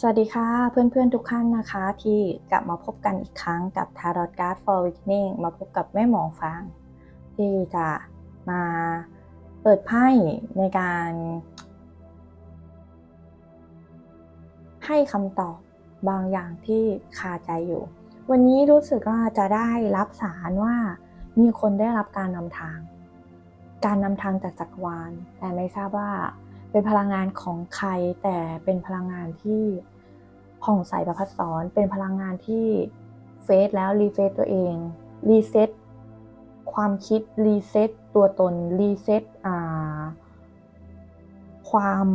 สวัสดีค่ะเพื่อนๆทุกท่านนะคะ ที่กลับมาพบกันอีกครั้งกับ Tarot Card for Awakening มาพบกับแม่หมอฟางที่จะมาเปิดไพ่ในการให้คำตอบบางอย่างที่คาใจอยู่ วันนี้รู้สึกว่าจะได้รับสารว่ามีคนได้รับการนำทาง การนำทางจากจักรวาล แต่ไม่ทราบว่า เป็นพลังงานของใครแต่เป็นพลังงานที่ผ่องใสประพัดสอนเป็นพลังงานที่เฟซแล้วรีเฟซตัวเองรีเซ็ตความคิดรีเซ็ตตัวตนรีเซ็ตความ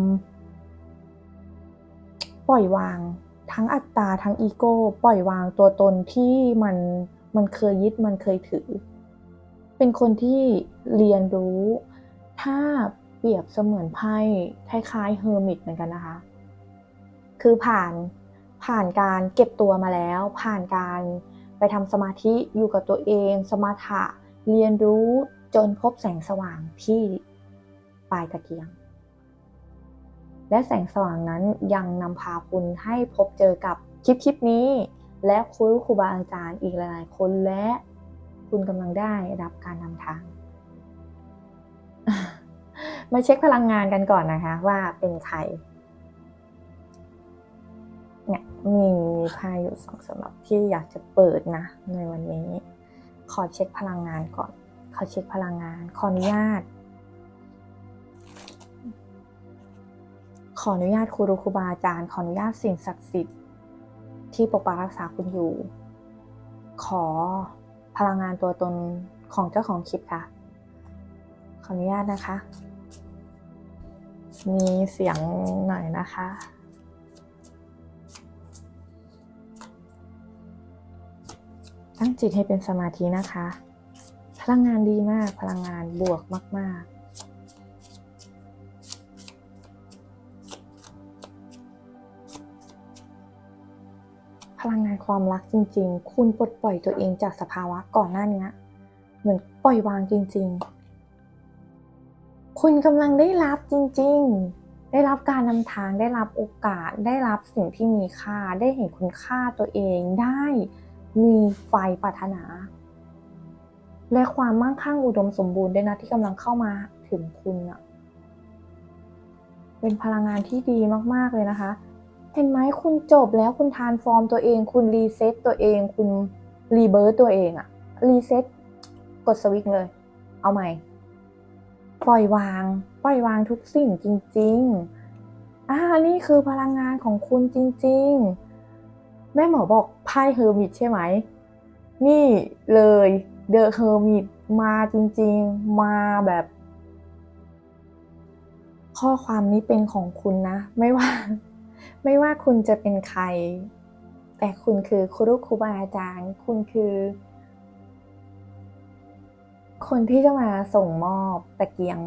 ปล่อยวาง ทั้งอัตตาทั้งอีโก้ปล่อยวางตัวตนที่มันมันเคยยึดมันเคยถือ เป็นคนที่เรียนรู้ ถ้า เปรียบเสมือนไพ่คล้ายๆเฮอร์มิตเหมือนกันนะคะ คือผ่านผ่านการเก็บตัวมาแล้ว ผ่านการไปทำสมาธิอยู่กับตัวเอง สมาถะเรียนรู้จนพบแสงสว่างที่ปลายตะเกียง และแสงสว่างนั้นยังนำพาคุณให้พบเจอกับคลิปคลิปนี้ และครูครูบาอาจารย์อีกหลายๆคนและคุณกำลังได้รับการนำทาง มาเช็คพลังงานกันก่อนนะคะ ว่าเป็นใครเนี่ยมีไพ่อยู่สองสำหรับที่อยากจะเปิดนะ ในวันนี้ ขอเช็คพลังงานก่อน ขอเช็คพลังงาน ขออนุญาต ขออนุญาตครูรูครูบาอาจารย์ ขออนุญาตสิ่งศักดิ์สิทธิ์ ที่ปกปักรักษาคุณอยู่ ขอพลังงานตัวตนของเจ้าของคลิปค่ะ ขออนุญาตนะคะ มีเสียงหน่อยนะคะ ตั้งจิตให้เป็นสมาธินะคะ พลังงานดีมาก พลังงานบวกมาก ๆพลังงานความรักจริง ๆ คุณปลดปล่อยตัวเองจากสภาวะก่อนหน้านี้เหมือนปล่อยวางจริง ๆ คุณกำลังได้รับจริง ๆ ได้รับการนำทาง ได้รับโอกาส ได้รับสิ่งที่มีค่า ได้เห็นคุณค่าตัวเอง ได้มีไฟปรารถนา และความมั่งคั่งอุดมสมบูรณ์ด้วยนะที่กำลังเข้ามาถึงคุณอะเป็นพลังงานที่ดีมาก ๆ เลยนะคะ เห็นไหมคุณจบแล้วคุณทานฟอร์มตัวเอง คุณรีเซ็ตตัวเอง คุณรีเบิร์ตตัวเองอะรีเซ็ตกดสวิตช์เลย เอาใหม่ ปล่อยวาง ปล่อยวางทุกสิ่งจริง ๆ อ่า นี่คือพลังงานของคุณจริง ๆ แม่หมอบอกไพ่เฮอร์มิตใช่ไหม นี่เลยเดอะเฮอร์มิตมาจริง ๆ มาแบบ ข้อความนี้เป็นของคุณนะ ไม่ว่า ไม่ว่าคุณจะเป็นใคร แต่คุณคือครูครูบาอาจารย์ คุณคือ คนที่จะมาส่งมอบตะเกียง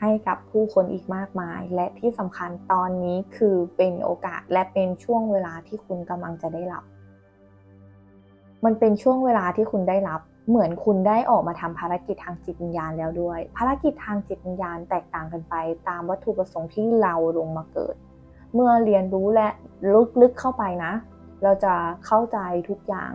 ให้กับผู้คนอีกมากมาย และที่สำคัญตอนนี้คือเป็นโอกาสและเป็นช่วงเวลาที่คุณกำลังจะได้รับ มันเป็นช่วงเวลาที่คุณได้รับ เหมือนคุณได้ออกมาทำภารกิจทางจิตวิญญาณแล้วด้วย ภารกิจทางจิตวิญญาณแตกต่างกันไป ตามวัตถุประสงค์ที่เราลงมาเกิด เมื่อเรียนรู้และลึกๆเข้าไปนะ เราจะเข้าใจทุกอย่าง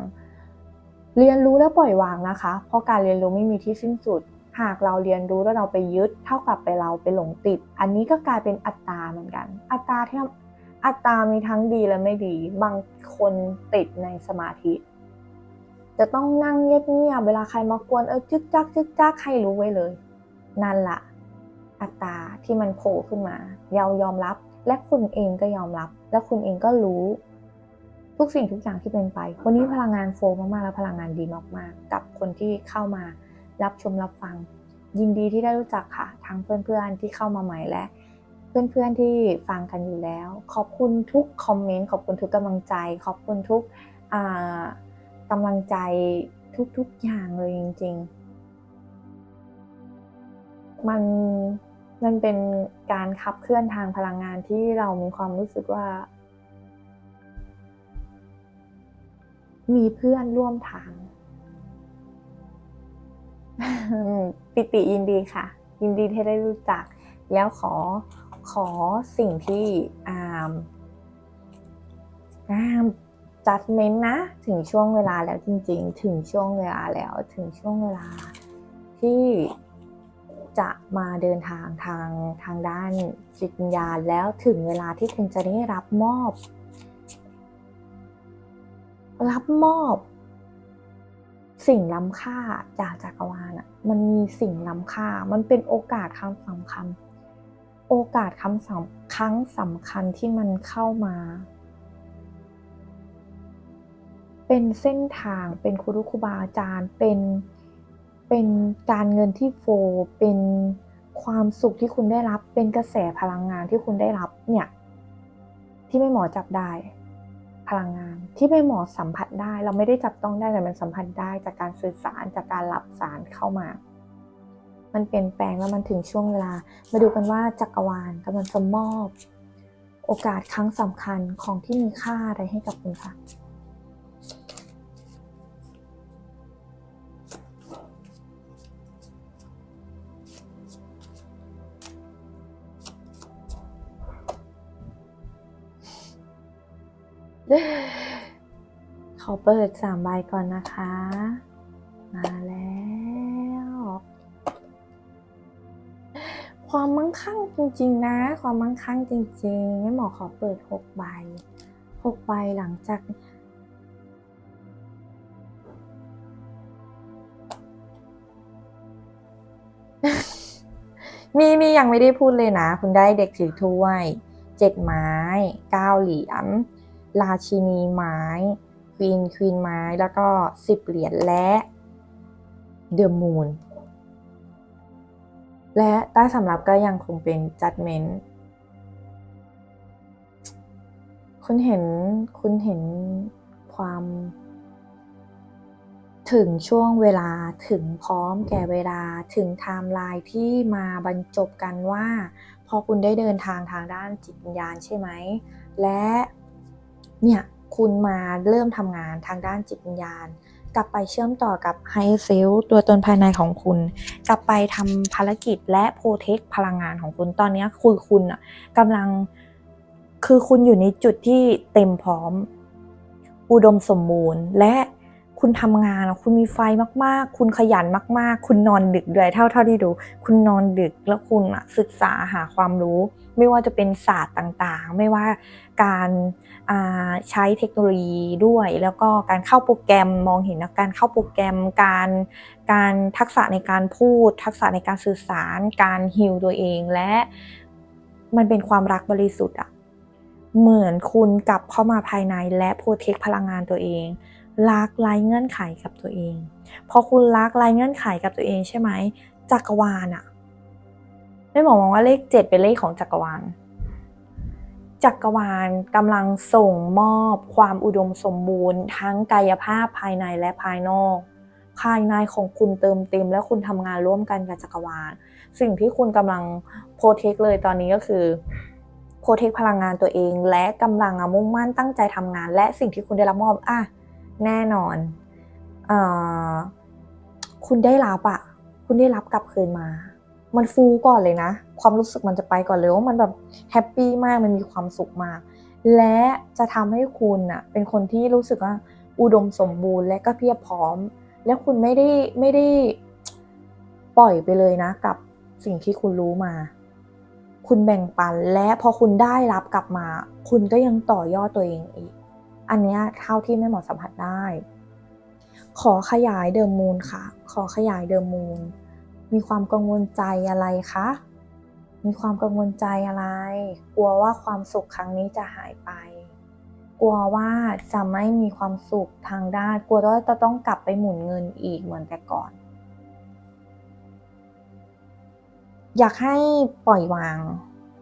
เรียนรู้และปล่อยวางนะคะ เพราะการเรียนรู้ไม่มีที่สิ้นสุด หากเราเรียนรู้แล้วเราไปยึด เท่ากับไปเราไปหลงติด อันนี้ก็กลายเป็นอัตตาเหมือนกัน อัตตาที่อัตตามีทั้งดีและไม่ดี บางคนติดในสมาธิ จะต้องนั่งเงียบๆ เวลาใครมากวนเออจึกจักจึกจักใครรู้ไว้เลย นั่นละอัตตาที่มันโผล่ขึ้นมาเรายอมรับ และคุณเองก็ยอมรับ และคุณเองก็รู้ ทุกสิ่งทุกอย่างที่เป็นไปวันนี้พลังงานโฟมากๆและพลังงานดีมากๆ กับคนที่เข้ามารับชมรับฟัง ยินดีที่ได้รู้จักค่ะ ทั้งเพื่อนๆที่เข้ามาใหม่และเพื่อนๆที่ฟังกันอยู่แล้ว ขอบคุณทุกคอมเมนต์ขอบคุณทุกกำลังใจ ขอบคุณทุกอ่ากำลังใจทุกๆอย่างเลยจริง ๆ มันมันเป็นการขับเคลื่อนทางพลังงานที่เรามีความรู้สึกว่า มีเพื่อนร่วมทาง ปิติยินดีค่ะ ยินดีที่ได้รู้จัก แล้วขอขอสิ่งที่อามจัดเมนนะ ถึงช่วงเวลาแล้วจริง ๆ ถึงช่วงเวลาแล้วถึงช่วงเวลา ที่จะมาเดินทางทางทางด้านจิตวิญญาณแล้วถึงเวลาที่คุณจะได้รับมอบ รับมอบสิ่งล้ำค่าจากจักรวาลอะ มันมีสิ่งล้ำค่า มันเป็นโอกาสครั้งสำคัญ โอกาสครั้งสำครั้งสำคัญที่มันเข้ามา เป็นเส้นทาง เป็นครูครูบาอาจารย์ เป็น เป็นการเงินที่โฟ เป็นความสุขที่คุณได้รับ เป็นกระแสพลังงานที่คุณได้รับเนี่ย ที่ไม่หมอจับได้ พลังงาน ที่ไม่หมอสัมผัสได้ เราไม่ได้จับต้องได้แต่มันสัมผัสได้จากการสื่อสารจากการรับสารเข้ามา มันเปลี่ยนแปลงแล้วมันถึงช่วงเวลา มาดูกันว่าจักรวาลกำลังจะมอบ โอกาสครั้งสำคัญของที่มีค่าอะไรให้กับคุณค่ะ ขอเปิดสามใบก่อนนะคะ มาแล้ว ความมั่งคั่งจริง ๆ นะ ความมั่งคั่งจริงๆแม่หมอขอเปิดหกใบหกใบหลังจากมีมียังไม่ได้พูดเลยนะ คุณได้เด็กถือถ้วยเจ็ดไม้เก้าเหรียญ ราชินีไม้ควีนควีนไม้แล้วก็สิบเหรียญและเดอะมูนและใต้สำรับก็ยังคงเป็นจัดเมนต์คุณเห็นคุณเห็นความถึงช่วงเวลาถึงพร้อมแก่เวลาถึงไทม์ไลน์ที่มาบรรจบกันว่า พอคุณได้เดินทางทางด้านจิตวิญญาณใช่ไหม และ เนี่ยคุณมาเริ่มทำงานทางด้านจิตวิญญาณ กลับไปเชื่อมต่อกับไฮเซลตัวตนภายในของคุณ กลับไปทำภารกิจและโปรเทคพลังงานของคุณตอนนี้คือคุณอะกำลังคือคุณอยู่ในจุดที่เต็มพร้อม อุดมสมบูรณ์ และคุณทำงานคุณมีไฟมากๆ คุณขยันมาก ๆ คุณนอนดึกด้วยเท่าเท่าที่ดู คุณนอนดึกแล้วคุณอะศึกษาหาความรู้ ไม่ว่าจะเป็นศาสตร์ต่างๆ ไม่ว่าการใช้เทคโนโลยีด้วย แล้วก็การเข้าโปรแกรมมองเห็นการเข้าโปรแกรมการการทักษะในการพูด ทักษะในการสื่อสาร การฮิลตัวเองและมันเป็นความรักบริสุทธิ์อะเหมือนคุณกลับเข้ามาภายในและโปรเทคพลังงานตัวเองรักไร้เงื่อนไขกับตัวเอง พอคุณรักไร้เงื่อนไขกับตัวเองใช่ไหมจักรวาลอะ ไม่บอกว่าเลขเจ็ดเป็นเลขของจักรวาล จักรวาลกำลังส่งมอบความอุดมสมบูรณ์ ทั้งกายภาพภายในและภายนอก ภายในของคุณเติมเต็ม และคุณทำงานร่วมกันกับจักรวาล สิ่งที่คุณกำลังโปรเทคเลยตอนนี้ก็คือโปรเทคพลังงานตัวเอง และกำลังมุ่งมั่นตั้งใจทำงาน และสิ่งที่คุณได้รับมอบอะแน่นอนอคุณได้รับอะคุณได้รับกลับคืนมา มันฟูก่อนเลยนะ ความรู้สึกมันจะไปก่อนเลยว่ามันแบบแฮปปี้มากมันมีความสุขมาก และจะทำให้คุณอะเป็นคนที่รู้สึกว่าอุดมสมบูรณ์และก็เพียบพร้อม และคุณไม่ได้ไม่ได้ปล่อยไปเลยนะ กับสิ่งที่คุณรู้มา คุณแบ่งปันและพอคุณได้รับกลับมา คุณก็ยังต่อยอดตัวเองอีก อันนี้เท่าที่แม่หมอสัมผัสได้ ขอขยายเดิมมูลค่ะ ขอขยายเดิมมูล มีความกังวลใจอะไรคะ มีความกังวลใจอะไร กลัวว่าความสุขครั้งนี้จะหายไป กลัวว่าจะไม่มีความสุขทางด้าน กลัวว่าจะต้องกลับไปหมุนเงินอีกเหมือนแต่ก่อน อยากให้ปล่อยวาง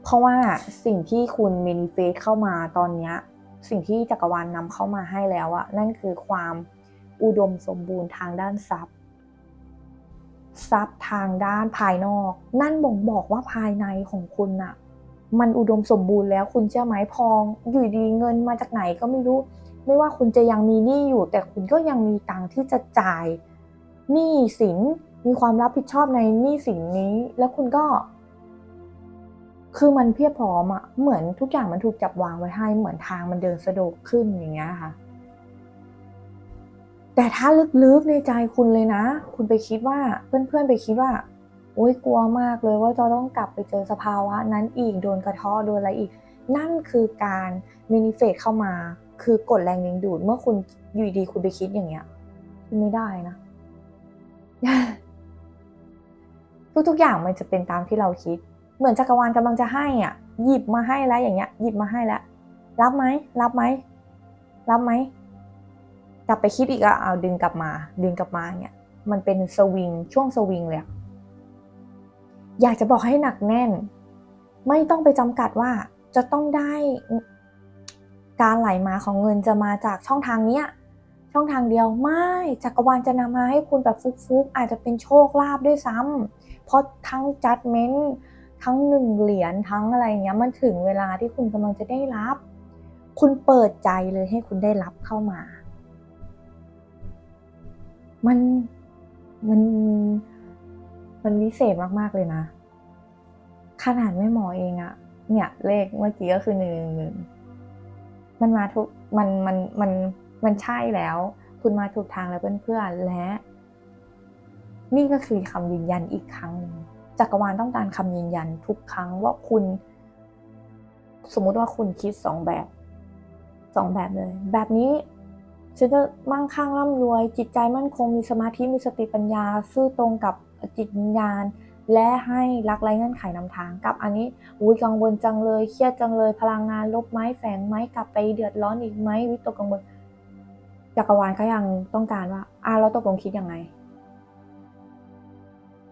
เพราะว่าสิ่งที่คุณเมนิเฟสเข้ามาตอนนี้ สิ่งที่จักรวาลนำเข้ามาให้แล้วอะนั่นคือความอุดมสมบูรณ์ทางด้านทรัพย์ ทรัพย์ทางด้านภายนอก นั่นบ่งบอกว่าภายในของคุณอะมันอุดมสมบูรณ์แล้วคุณเชื่อไหมพองอยู่ดีเงินมาจากไหนก็ไม่รู้ ไม่ว่าคุณจะยังมีหนี้อยู่ แต่คุณก็ยังมีตังค์ที่จะจ่ายหนี้สินมีความรับผิดชอบในหนี้สินนี้ แล้วคุณก็ คือมันเพียบพร้อมอะเหมือนทุกอย่างมันถูกจับวางไว้ให้เหมือนทางมันเดินสะดวกขึ้นอย่างเงี้ยค่ะ แต่ถ้าลึกๆในใจคุณเลยนะ คุณไปคิดว่าเพื่อนๆไปคิดว่าโอ๊ยกลัวมากเลยว่าจะต้องกลับไปเจอสภาวะนั้นอีกโดนกระทาะโดนอะไรอีก นั่นคือการมินิเฟตเข้ามา คือกดแรงดึงดูด เมื่อคุณอยู่ดีคุณไปคิดอย่างเงี้ยคุณไม่ได้นะทุกๆอย่างมันจะเป็นตามที่เราคิด เหมือนจักรวาลกำลังจะให้อะ หยิบมาให้แล้วอย่างเงี้ย หยิบมาให้แล้ว รับไหม รับไหม รับไหม กลับไปคิดอีกอะเอาดึงกลับมา ดึงกลับมาเนี่ยมันเป็นสวิงช่วงสวิงเลยอยากจะบอกให้หนักแน่น ไม่ต้องไปจำกัดว่าจะต้องได้การไหลมาของเงินจะมาจากช่องทางเนี้ยช่องทางเดียวไม่จักรวาลจะนำมาให้คุณแบบฟุกๆอาจจะเป็นโชคลาภด้วยซ้ำเพราะทั้งจัดเม้นทั้งหนึ่งเหรียญทั้งอะไรเงี้ยมันถึงเวลาที่คุณกำลังจะได้รับ คุณเปิดใจเลยให้คุณได้รับเข้ามา มันมันมันวิเศษมากๆเลยนะ ขนาดแม่หมอเองอะเนี่ยเลขเมื่อกี้ก็คือหนึ่งหนึ่งมันมาทุกมันมันมันมันใช่แล้ว คุณมาถูกทางแล้วเพื่อนๆและ นี่ก็คือคำยืนยันอีกครั้งนึงจักรวาลต้องการคำยืนยันทุกครั้งว่าคุณ สมมุติว่าคุณคิดสองแบบสองแบบเลย แบบนี้ ฉันจะมั่งคั่งร่ำรวย จิตใจมั่นคงมีสมาธิมีสติปัญญา ซื่อตรงกับจิตวิญญาณ และให้รักไร้เงื่อนไขนำทางกับอันนี้อุ้ยกังวลจังเลยเครียดจังเลย พลังงานลบไหมแฝงไหมกลับไปเดือดร้อนอีกไหมวิตกกังวลจักรวาลเขายังต้องการว่าอะเราตกลงคิดยังไง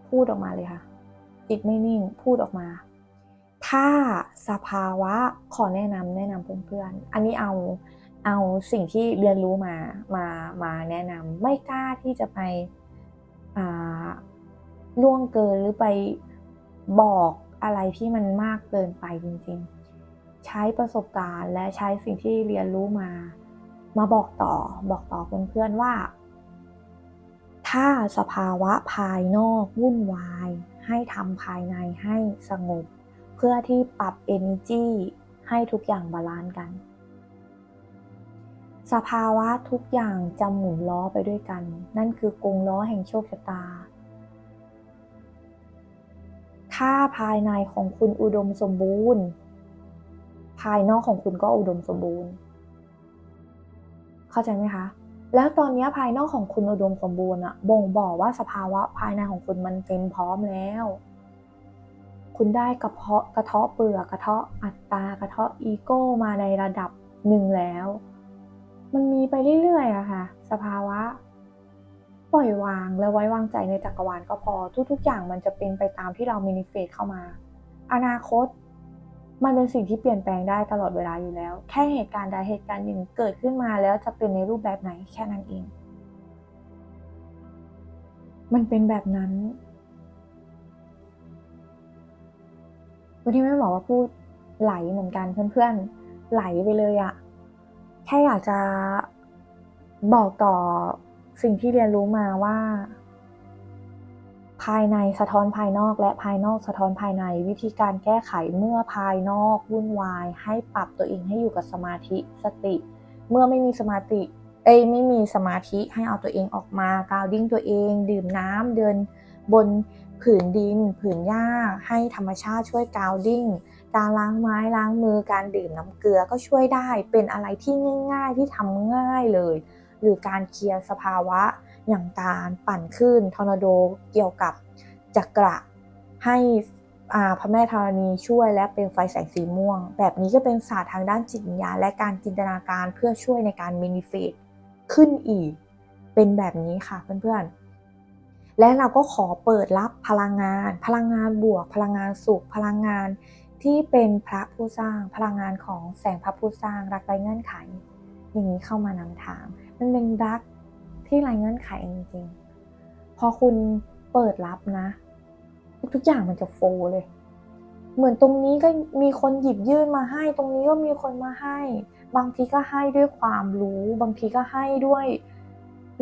พูดออกมาเลยค่ะ จิตไม่นิ่งพูดออกมา ถ้าสภาวะขอแนะนำแนะนำเพื่อนๆอันนี้เอา เอาสิ่งที่เรียนรู้มามามาแนะนำไม่กล้าที่จะไปล่วงเกินหรือไปบอกอะไรที่มันมากเกินไปจริงๆ ใช้ประสบการณ์และใช้สิ่งที่เรียนรู้มา มาบอกต่อบอกต่อเพื่อนๆว่า ถ้าสภาวะภายนอกวุ่นวาย ให้ทำภายในให้สงบ เพื่อที่ปรับ energy ให้ทุกอย่างบาลานซ์กัน สภาวะทุกอย่างจะหมุนล้อไปด้วยกัน นั่นคือกงล้อแห่งโชคชะตา ถ้าภายในของคุณอุดมสมบูรณ์ ภายนอกของคุณก็อุดมสมบูรณ์ เข้าใจไหมคะ แล้วตอนนี้ภายนอกของคุณอุดมสมบูรณ์อะบ่งบอกว่าสภาวะภายในของคุณมันเต็มพร้อมแล้ว คุณได้กระเพาะกระเทาะเปลือกกระเทาะอัตตากระเทาะอีโก้มาในระดับหนึ่งแล้ว มันมีไปเรื่อยๆอะค่ะ สภาวะ ปล่อยวางและไว้วางใจในจักรวาลก็พอ ทุก ๆ อย่างมันจะเป็นไปตามที่เรามินิเฟตเข้ามา อนาคต มันเป็นสิ่งที่เปลี่ยนแปลงได้ตลอดเวลาอยู่แล้ว แค่เหตุการณ์ใดเหตุการณ์หนึ่งเกิดขึ้นมาแล้วจะเป็นในรูปแบบไหนแค่นั้นเอง มันเป็นแบบนั้นวันที่แม่บอกว่าพูดไหลเหมือนกันเพื่อนๆไหลไปเลยอะ แค่อยากจะบอกต่อสิ่งที่เรียนรู้มาว่า ภายในสะท้อนภายนอกและภายนอกสะท้อนภายใน วิธีการแก้ไขเมื่อภายนอกวุ่นวาย ให้ปรับตัวเองให้อยู่กับสมาธิสติ เมื่อไม่มีสมาธิเอ้ยไม่มีสมาธิให้เอาตัวเองออกมากาวดิ้งตัวเอง ดื่มน้ำเดินบนผืนดิน ผืนหญ้าให้ธรรมชาติช่วยกาวดิ้ง การล้างไม้ล้างมือการดื่มน้ำเกลือก็ช่วยได้เป็นอะไรที่ง่าย ๆที่ทำง่ายเลย หรือการเคลียร์สภาวะ อย่างการปั่นคลื่นทอร์นาโดเกี่ยวกับจักระให้พระแม่ธรณีช่วยและเป็นไฟแสงสีม่วง แบบนี้ก็เป็นศาสตร์ทางด้านจิตวิญญาณและการจินตนาการเพื่อช่วยในการมินิเฟตขึ้นอีก เป็นแบบนี้ค่ะเพื่อนๆ และเราก็ขอเปิดรับพลังงาน พลังงานบวก พลังงานสุข พลังงาน ที่เป็นพระผู้สร้างพลังงานของแสงพระผู้สร้างรักไร้เงื่อนไข อย่างนี้เข้ามานำทางมันเป็นรักที่ไร้เงื่อนไขจริงๆ พอคุณเปิดรับนะ ทุกอย่างมันจะโฟเลย เหมือนตรงนี้ก็มีคนหยิบยื่นมาให้ ตรงนี้ก็มีคนมาให้ บางทีก็ให้ด้วยความรู้ บางทีก็ให้ด้วย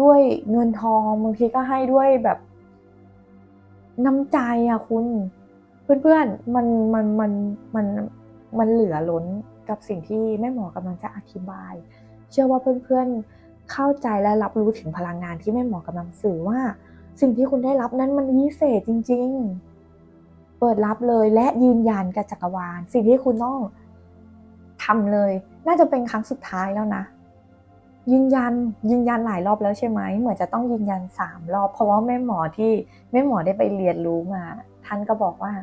ด้วยเงินทอง บางทีก็ให้ด้วยแบบน้ำใจอะคุณ เพื่อนๆมันมันมันมันมันเหลือล้นกับสิ่งที่แม่หมอกำลังจะอธิบาย เชื่อว่าเพื่อนๆเข้าใจและรับรู้ถึงพลังงานที่แม่หมอกำลังสื่อว่า สิ่งที่คุณได้รับนั้นมันวิเศษจริง ๆ เปิดรับเลยและยืนยันกับจักรวาล สิ่งที่คุณต้องทำเลย น่าจะเป็นครั้งสุดท้ายแล้วนะ ยืนยันยืนยันหลายรอบแล้วใช่ไหมเหมือนจะต้องยืนยันสามรอบ เพราะว่าแม่หมอที่แม่หมอได้ไปเรียนรู้มา ท่านก็บอกว่า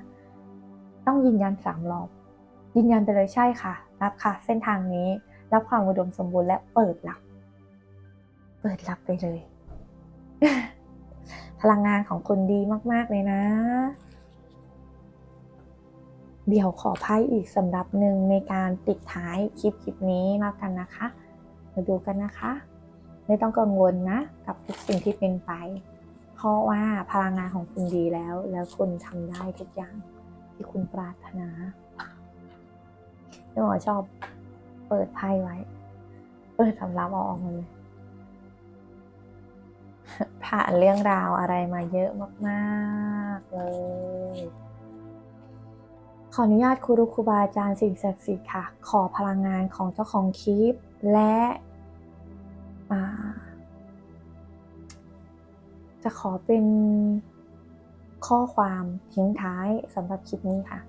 ต้องยืนยันสามรอบ ยืนยันไปเลยใช่ค่ะ รับค่ะ เส้นทางนี้ รับความอุดมสมบูรณ์และเปิดรับ เปิดรับไปเลย พลังงานของคุณดีมาก ๆ เลยนะ เดี๋ยวขอไพ่อีกสำหรับหนึ่งในการปิดท้ายคลิปคลิปนี้แล้วกันนะคะ มาดูกันนะคะ ไม่ต้องกังวลนะ กับทุกสิ่งที่เป็นไป เพราะว่าพลังงานของคุณดีแล้ว แล้วคุณทำได้ทุกอย่างที่คุณปรารถนาพี่หมอชอบเปิดไพ่ไว้ เปิดสำรับเอาออกมาเลยผ่านเรื่องราวอะไรมาเยอะมากๆเลย ขออนุญาตครูรุครูบาอาจารย์สิ่งศักดิ์สิทธิ์ค่ะ ขอพลังงานของเจ้าของคลิปและอ่า จะขอเป็นข้อความทิ้งท้ายสำหรับคลิปนี้ค่ะ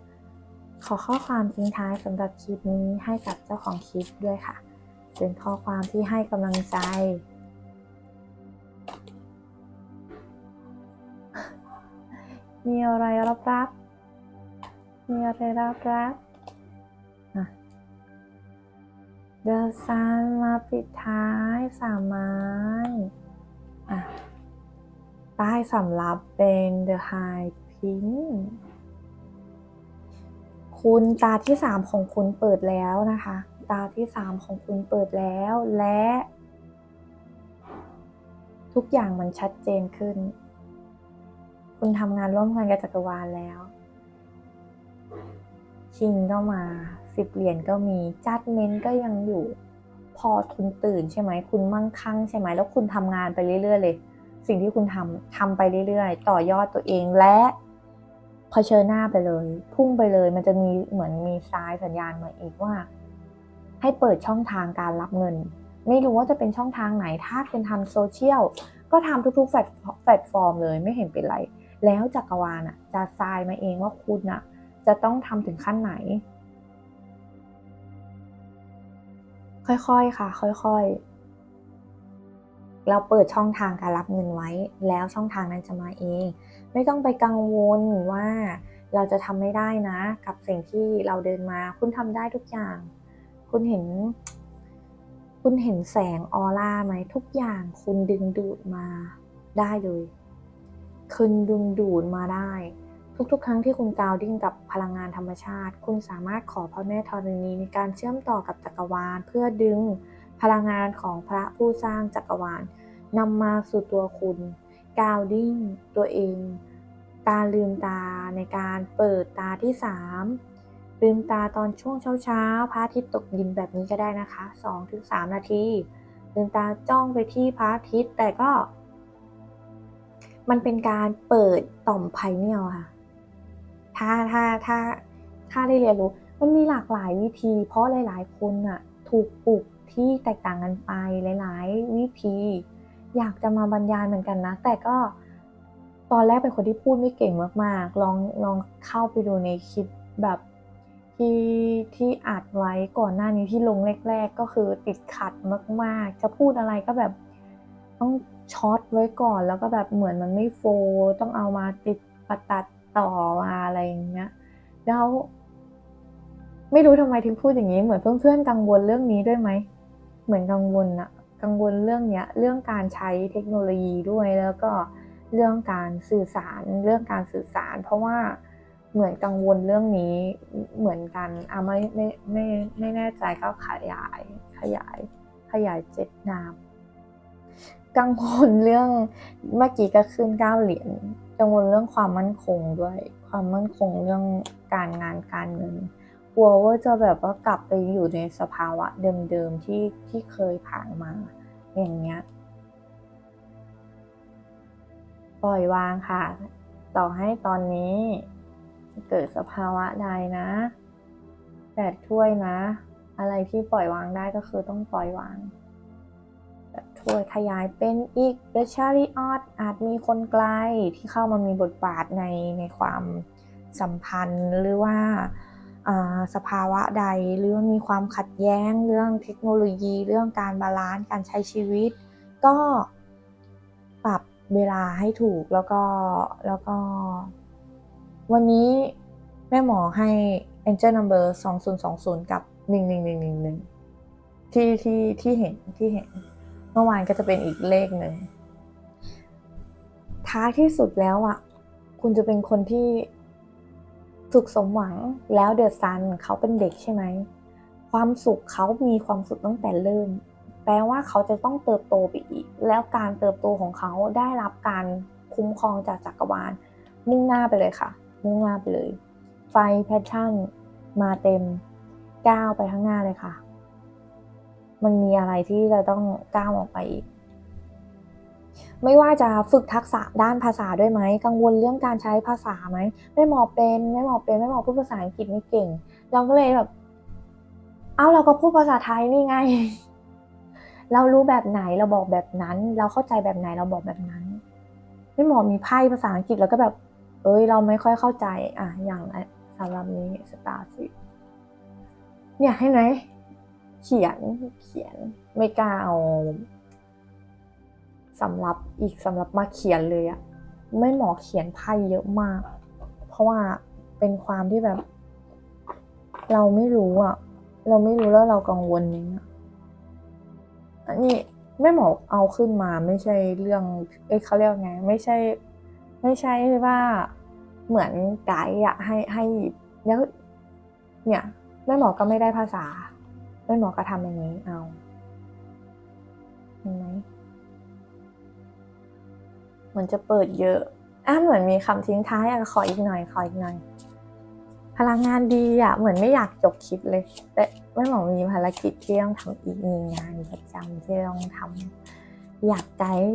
ขอข้อความทิ้งท้ายสำหรับคลิปนี้ให้กับเจ้าของคลิปด้วยค่ะ เป็นข้อความที่ให้กำลังใจ มีอะไรรับรับ มีอะไรรับรับอะ The Sun มาปิดท้ายสามไม้อะ ใต้สำรับเป็น The High Pink คุณตาที่สามของคุณเปิดแล้วนะคะ ตาที่สามของคุณเปิดแล้วและ ทุกอย่างมันชัดเจนขึ้น คุณทำงานร่วมกันกับจักรวาลแล้ว ชิงก็มาสิบเหรียญก็มีจัดเมนก็ยังอยู่ พอคุณตื่นใช่ไหม คุณมั่งคั่งใช่ไหม แล้วคุณทำงานไปเรื่อยๆเลย สิ่งที่คุณทำทำไปเรื่อยๆ ต่อยอดตัวเองและเผชิญหน้าไปเลย พุ่งไปเลย มันจะมีเหมือนมีซ้ายสัญญาณมาอีกว่า ให้เปิดช่องทางการรับเงิน ไม่รู้ว่าจะเป็นช่องทางไหนถ้าเป็นทำโซเชียลก็ทำทุกๆแพลตแพลตฟอร์มเลยไม่เห็นเป็นไร แล้วจักรวาลอะ จะทรายมาเองว่าคุณอะ จะต้องทำถึงขั้นไหน ค่อยๆค่ะ ค่อยๆ เราเปิดช่องทางการรับเงินไว้ แล้วช่องทางนั้นจะมาเอง ไม่ต้องไปกังวลว่าเราจะทำไม่ได้นะ กับสิ่งที่เราเดินมา คุณทำได้ทุกอย่าง คุณเห็น คุณเห็นแสงออร่าไหมทุกอย่างคุณดึงดูดมาได้เลยคุณดึงดูดมาได้ ทุกๆ ครั้งที่คุณกาวดิ้งกับพลังงานธรรมชาติ คุณสามารถขอพระแม่ธรณีในการเชื่อมต่อกับจักรวาลเพื่อดึง พลังงานของพระผู้สร้างจักรวาลนำมาสู่ตัวคุณ กาวดิ้งตัวเอง การลืมตาในการเปิดตาที่สามลืมตาตอนช่วงเช้าๆพระอาทิตย์ตกดินแบบนี้ก็ได้นะคะ 2-3 นาทีลืมตาจ้องไปที่พระอาทิตย์แต่ก็ มันเป็นการเปิดต่อมไพเนียลค่ะ ถ้าถ้าถ้าถ้าได้เรียนรู้ มันมีหลากหลายวิธี เพราะหลาย ๆ คนน่ะถูกปลูก ที่แตกต่างกันไปหลาย ๆ วิธี อยากจะมาบรรยายเหมือนกันนะ แต่ก็ตอนแรกเป็นคนที่พูดไม่เก่งมาก ๆ ลองลองเข้าไปดูในคลิปแบบที่ที่อัดไว้ก่อนหน้านี้ที่ลงแรก ๆ ก็คือติดขัดมาก ๆ จะพูดอะไรก็แบบต้องช็อตไว้ก่อน แล้วก็แบบเหมือนมันไม่โฟต้องเอามาติดประตัดต่อมาอะไรอย่างเงี้ยแล้วไม่รู้ทำไมถึงพูดอย่างนี้เหมือนเพื่อนๆกังวลเรื่องนี้ด้วยไหม เหมือนกังวลอะกังวลเรื่องเนี้ยเรื่องการใช้เทคโนโลยีด้วยแล้วก็เรื่องการสื่อสารเรื่องการสื่อสาร เพราะว่าเหมือนกังวลเรื่องนี้เหมือนกันอะไม่ไม่ไม่ไม่แน่ใจก็ขยายขยายขยายเจ็ดนามกังวลเรื่องเมื่อกี้ก็ขึ้นเก้าเหรียญกังวลเรื่องความมั่นคงด้วย ความมั่นคงเรื่องการงานการเงิน กลัวว่าจะแบบว่ากลับไปอยู่ในสภาวะเดิมๆที่ที่เคยผ่านมา อย่างเงี้ย ปล่อยวางค่ะ ต่อให้ตอนนี้เกิดสภาวะใดนะแปดถ้วยนะ อะไรที่ปล่อยวางได้ก็คือต้องปล่อยวางแปดถ้วยขยายเป็นอีกเดชาริออตอาจมีคนไกลที่เข้ามามีบทบาทในในความสัมพันธ์หรือว่า สภาวะใด หรือว่ามีความขัดแย้ง เรื่องเทคโนโลยี เรื่องการบาลานซ์การใช้ชีวิต ก็ปรับเวลาให้ถูกแล้วก็แล้วก็ วันนี้แม่หมอให้ Angel Number 2020 กับ 11111 ที่ที่ที่เห็นที่เห็น เมื่อวานก็จะเป็นอีกเลขหนึ่งท้ายที่สุดแล้วอะ คุณจะเป็นคนที่ สุขสมหวังแล้วเดอะซันเขาเป็นเด็กใช่ไหม ความสุขเขามีความสุขตั้งแต่เริ่ม แปลว่าเขาจะต้องเติบโตไปอีก แล้วการเติบโตของเขาได้รับการคุ้มครองจากจักรวาล มุ่งหน้าไปเลยค่ะ มุ่งหน้าไปเลย ไฟแพชชั่น มาเต็มก้าวไปข้างหน้าเลยค่ะ มันมีอะไรที่จะต้องก้าวออกไปอีก ไม่ว่าจะฝึกทักษะด้านภาษาด้วยไหม กังวลเรื่องการใช้ภาษาไหมไม่หมอเป็นไม่หมอเป็นไม่หมอพูดภาษาอังกฤษไม่เก่ง เราก็เลยแบบ เอ้าเราก็พูดภาษาไทยนี่ไง เรารู้แบบไหนเราบอกแบบนั้น เราเข้าใจแบบไหนเราบอกแบบนั้นไม่หมอมีไพ่ภาษาอังกฤษแล้วก็แบบ เอ้ย เราไม่ค่อยเข้าใจ อะอย่างสำหรับนี้สตาร์สิเนี่ยให้ไหมเขียนเขียนไม่กล้าเอา สำหรับอีกสำหรับมาเขียนเลยอะไม่หมอเขียนไพ่เยอะมาก เพราะว่าเป็นความที่แบบ เราไม่รู้อะเราไม่รู้แล้วเรากังวลนี้อันนี้แม่หมอเอาขึ้นมาไม่ใช่เรื่อง เอ้เขาเรียกไง ไม่ใช่ ไม่ใช่ว่าเหมือนไกด์อะให้ให้หยิบแล้วเนี่ยแม่หมอก็ไม่ได้ภาษาแม่หมอก็ทำอย่างนี้เอาเห็นไหม เหมือนจะเปิดเยอะอะเหมือนมีคำทิ้งท้ายอะขออีกหน่อยขออีกหน่อย พลังงานดีอะเหมือนไม่อยากจบคลิปเลย แต่แม่หมอมีภารกิจที่ต้องทำอีกมีงานประจำที่ต้องทำอยากไกด์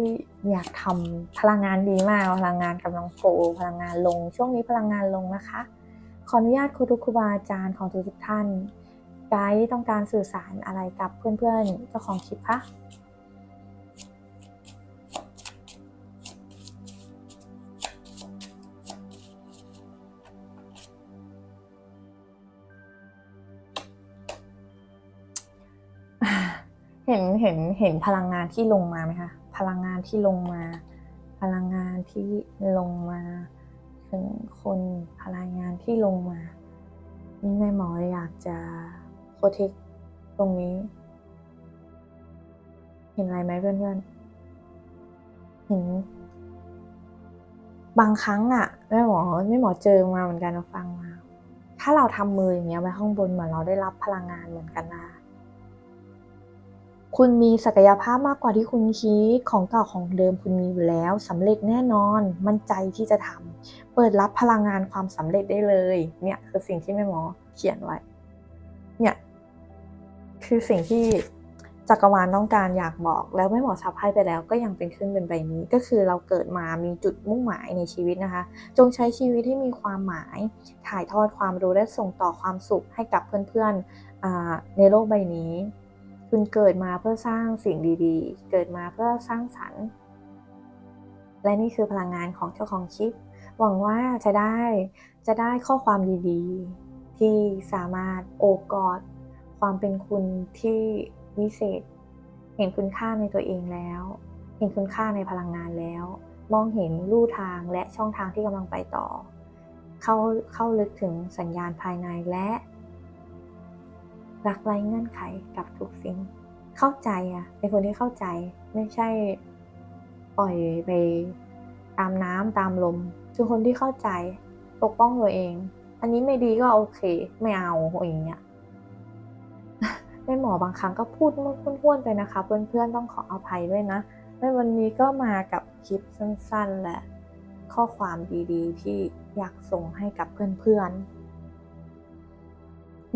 อยากทำพลังงานดีมากพลังงานกำลังโฟพลังงานลง ช่วงนี้พลังงานลงนะคะ ขออนุญาตครูทุกครูบาอาจารย์ของทุกท่านไกด์ต้องการสื่อสารอะไรกับเพื่อนๆเจ้าของคลิปคะ เห็นเห็นเห็นพลังงานที่ลงมาไหมคะ พลังงานที่ลงมา พลังงานที่ลงมาถึงคนพลังงานที่ลงมานี่แม่หมออยากจะโปรเทคตรงนี้ เห็นอะไรไหมเพื่อนๆเห็นบางครั้งอะแม่หมอแม่หมอเจอมาเหมือนกันฟังมา ถ้าเราทำมืออย่างเงี้ยไว้ข้างบนเหมือนเราได้รับพลังงานเหมือนกันนะ คุณมีศักยภาพมากกว่าที่คุณคิด ของเก่าของเดิมคุณมีอยู่แล้วสำเร็จแน่นอน มั่นใจที่จะทำเปิดรับพลังงานความสำเร็จได้เลย เนี่ยคือสิ่งที่แม่หมอเขียนไว้ เนี่ยคือสิ่งที่จักรวาลต้องการอยากบอก แล้วแม่หมอซับให้ไปแล้วก็ยังเป็นขึ้นเป็นใบนี้ ก็คือเราเกิดมามีจุดมุ่งหมายในชีวิตนะคะ จงใช้ชีวิตที่มีความหมาย ถ่ายทอดความรู้และส่งต่อความสุขให้กับเพื่อนๆในโลกใบนี้ คุณเกิดมาเพื่อสร้างสิ่งดีๆ เกิดมาเพื่อสร้างสรรค์ และนี่คือพลังงานของเจ้าของคลิป หวังว่าจะได้จะได้ข้อความดีๆ ที่สามารถโอบกอด ความเป็นคุณที่วิเศษ เห็นคุณค่าในตัวเองแล้ว เห็นคุณค่าในพลังงานแล้ว มองเห็นลู่ทางและช่องทางที่กำลังไปต่อ เข้าเข้าลึกถึงสัญญาณภายในและ รักไร้เงื่อนไขกับทุกสิ่ง เข้าใจอะเป็นคนที่เข้าใจ ไม่ใช่ปล่อยไปตามน้ำตามลมคือคนที่เข้าใจปกป้องตัวเอง อันนี้ไม่ดีก็โอเค ไม่เอาอย่างเงี้ยแม่หมอบางครั้งก็พูดมั่วพ้วนๆไปนะคะ เพื่อนๆต้องขออภัยด้วยนะในวันนี้ก็มากับคลิปสั้นๆและข้อความดีๆ ที่อยากส่งให้กับเพื่อนๆ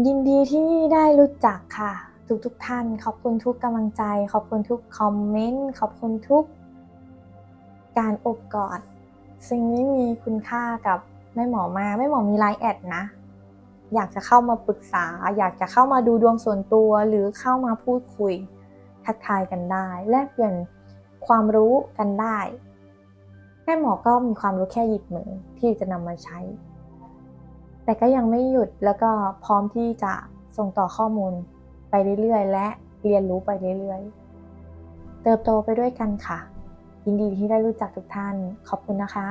ยินดีที่ได้รู้จักค่ะ ทุกๆท่าน ขอบคุณทุกกำลังใจ ขอบคุณทุกคอมเมนต์ ขอบคุณทุก การอบกอด สิ่งนี้มีคุณค่ากับแม่หมอมาแม่หมอมีไลน์แอดนะ อยากจะเข้ามาปรึกษา อยากจะเข้ามาดูดวงส่วนตัวหรือเข้ามาพูดคุย ทักทายกันได้ แลกเปลี่ยนความรู้กันได้แม่หมอก็มีความรู้แค่หยิบมือที่จะนำมาใช้ แต่ก็ยังไม่หยุดแล้วก็พร้อมที่จะส่งต่อข้อมูลไปเรื่อยๆ และเรียนรู้ไปเรื่อยๆ เติบโตไปด้วยกันค่ะ ยินดีที่ได้รู้จักทุกท่าน ขอบคุณนะคะ